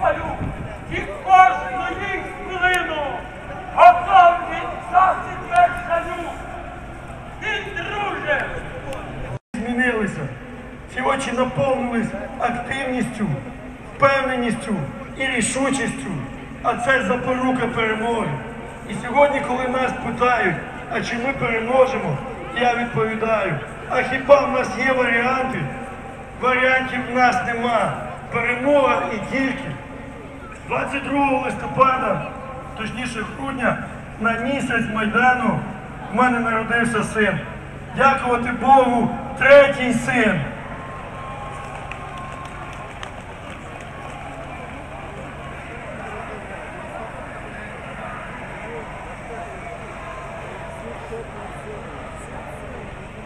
палю, і кожну їх хвилину готові віддати вершалю. Він, друже, змінилися. Ці очі наповнились активністю, впевненістю і рішучістю. А це запорука перемоги. І сьогодні, коли нас питають, а чи ми переможемо, я відповідаю, а хіба в нас є варіанти? Варіантів в нас нема. Перемога і тільки. 22 листопада, точніше грудня, на місяць Майдану в мене народився син. Дякувати Богу, третій син.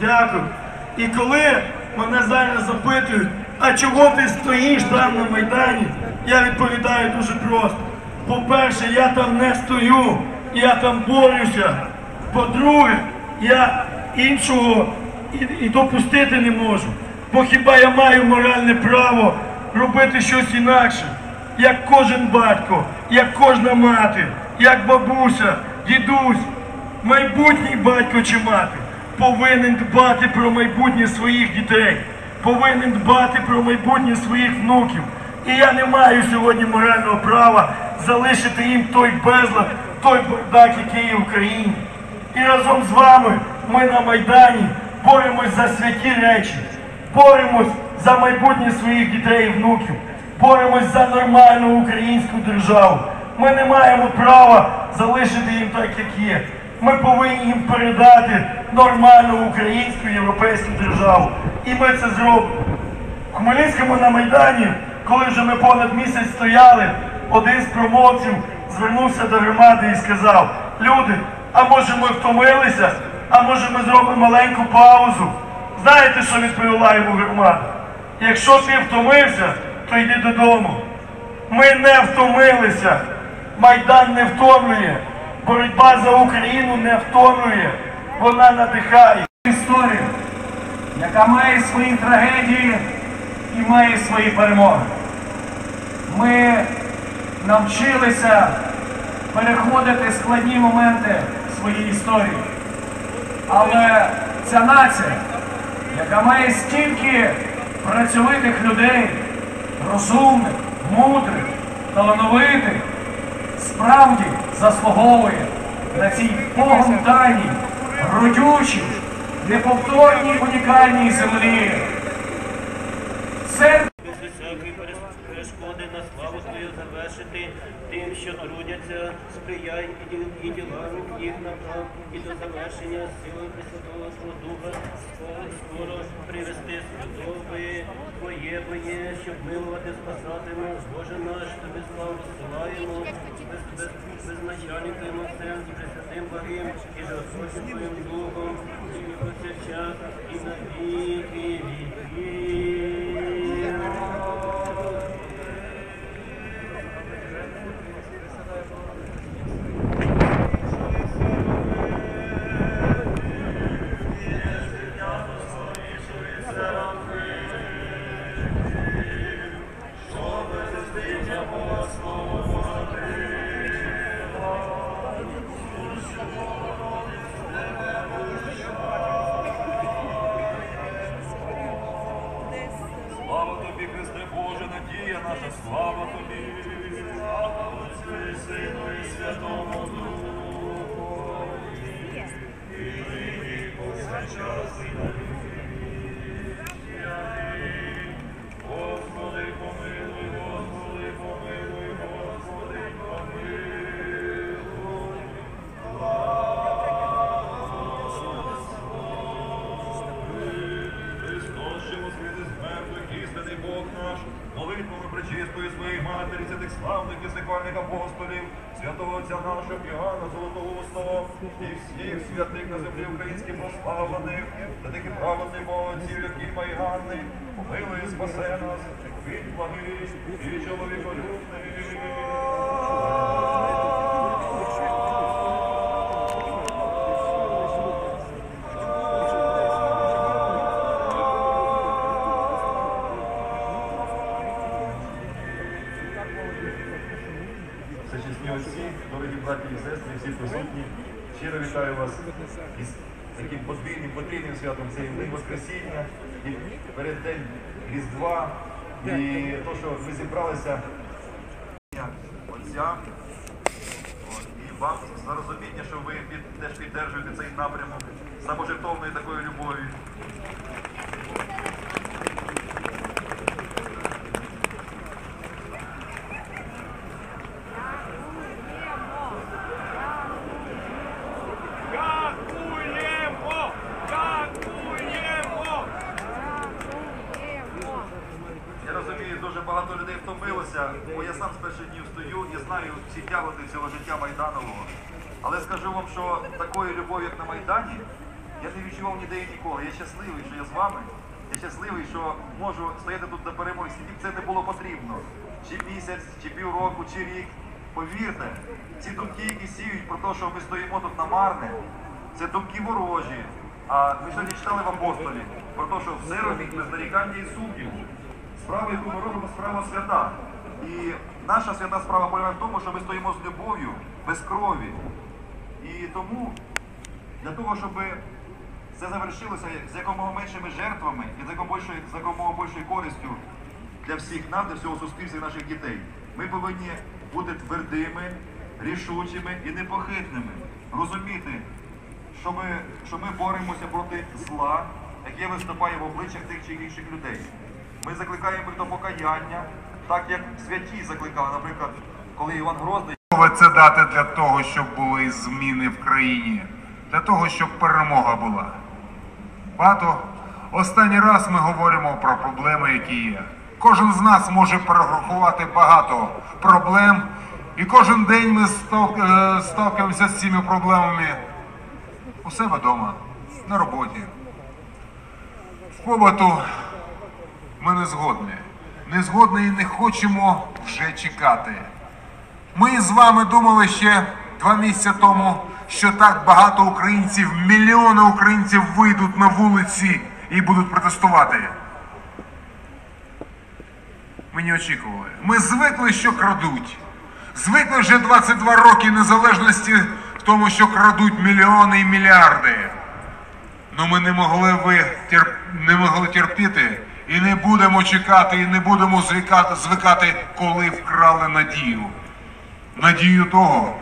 Дякую. І коли мене зараз запитують, а чого ти стоїш там на Майдані, я відповідаю дуже просто. По-перше, я там не стою, я там борюся. По-друге, я іншого і, і допустити не можу. Бо хіба я маю моральне право робити щось інакше, як кожен батько, як кожна мати, як бабуся, дідусь, майбутній батько чи мати повинен дбати про майбутнє своїх дітей, повинен дбати про майбутнє своїх внуків. І я не маю сьогодні морального права залишити їм той безлад, той бардак, який є в Україні. І разом з вами ми на Майдані боремось за святі речі, боремось за майбутнє своїх дітей і внуків, боремось за нормальну українську державу. Ми не маємо права залишити їм так, як є. Ми повинні їм передати нормальну українську європейську державу. І ми це зробимо. В Хмельницькому на Майдані, коли вже ми понад місяць стояли, один з промовців звернувся до громади і сказав: люди, а може ми втомилися, а може ми зробимо маленьку паузу. Знаєте, що відповіла йому громада? Якщо ти втомився, то йди додому. Ми не втомилися. Майдан не втомлює. Боротьба за Україну не втомлює. Вона надихає. історію, яка має свої трагедії і має свої перемоги. Ми навчилися переходити складні моменти своєї історії. Але ця нація, яка має стільки працьовитих людей, розумних, мудрих, талановитих, справді заслуговує на цій Богом родючій, неповторній унікальній землі. Це без перешкоди на славу Твою завершити тим, що трудяться, сприяй і діла рук їх направ, і до завершення сили Пресвятого Духа святове Твоє щоб милувати, спасати нас, Боже наш, Тобі славу славимо, без, без, безначальним Твоїм Отцем, і Пресвятим Богим, і Господь Твоїм Духом, і час, і на віки віків. Слава тобі. Слава Отцю і Сину і Святому Духу. І нині повсякчас і на віки. Господи, помилуй, Господи, помилуй, Господи, помилуй. Христос, що воскрес із мертвих, істинний Бог наш, молитвами причистої своєї матері, цих славних і секвальних апостолів, святого Отця нашого Іоанна Золотоустого і всіх святих на землі українських прославлених, та таки праведних молодців, як Іма і Ганни, помилуй і спасе нас, від благи і чоловіколюбний. Дорогі браті і сестри, всі присутні. Щиро вітаю вас із таким подвійним, потрійним святом. Це і День Воскресіння, і перед День Різдва. І то, що ми зібралися отцям. От, І вам за розуміння, що ви під, теж підтримуєте цей напрямок саможертовної такої любові. Розумію, дуже багато людей втомилося, бо я сам з перших днів стою і знаю всі тяготи цього життя Майданового. Але скажу вам, що такої любові, як на Майдані, я не відчував ніде і ніколи. Я щасливий, що я з вами. Я щасливий, що можу стояти тут до перемоги. Скільки б це не було потрібно. Чи місяць, чи півроку, чи рік. Повірте, ці думки, які сіють про те, що ми стоїмо тут на марне, це думки ворожі. А ми сьогодні читали в апостолі про те, що все робіть без нарікання і сумніву. Справа, яку ми робимо, справа свята. І наша свята справа полягає в тому, що ми стоїмо з любов'ю, без крові. І тому для того, щоб це завершилося з якомога меншими жертвами і з якомога більшою, користю для всіх нас, для всього суспільства і наших дітей, ми повинні бути твердими, рішучими і непохитними. Розуміти, що ми, що ми боремося проти зла, яке виступає в обличчях тих чи інших людей. Ми закликаємо до покаяння, так як святі закликали, наприклад, коли Іван Грозний. Це дати для того, щоб були зміни в країні, для того, щоб перемога була. Багато останній раз ми говоримо про проблеми, які є. Кожен з нас може перерахувати багато проблем, і кожен день ми стал- е, сталкиваємося з цими проблемами у себе вдома, на роботі. В побуту ми не згодні. Не згодні і не хочемо вже чекати. Ми з вами думали ще два місяці тому, що так багато українців, мільйони українців вийдуть на вулиці і будуть протестувати. Ми не очікували. Ми звикли, що крадуть. Звикли вже 22 роки незалежності в тому, що крадуть мільйони і мільярди. Ну ми не могли ви тер... не могли терпіти і не будемо чекати, і не будемо звикати, звикати, коли вкрали надію. Надію того,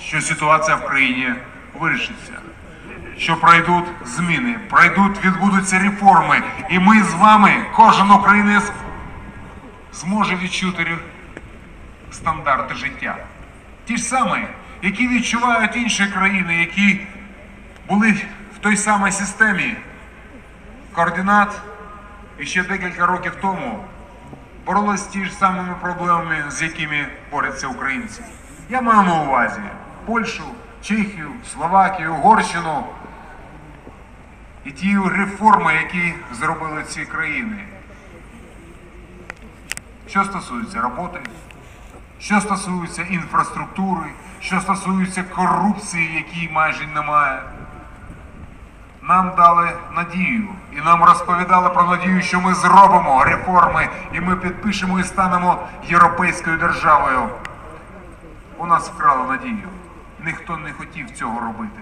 що ситуація в країні вирішиться, що пройдуть зміни, пройдуть, відбудуться реформи, і ми з вами, кожен українець, зможе відчути стандарти життя. Ті ж самі, які відчувають інші країни, які були в той самій системі координат і ще декілька років тому боролися з ті ж самими проблемами, з якими борються українці. Я маю на увазі Польщу, Чехію, Словакію, Угорщину і ті реформи, які зробили ці країни. Що стосується роботи, що стосується інфраструктури, що стосується корупції, якої майже немає. Нам дали надію і нам розповідали про надію, що ми зробимо реформи і ми підпишемо і станемо європейською державою. У нас вкрали надію. Ніхто не хотів цього робити.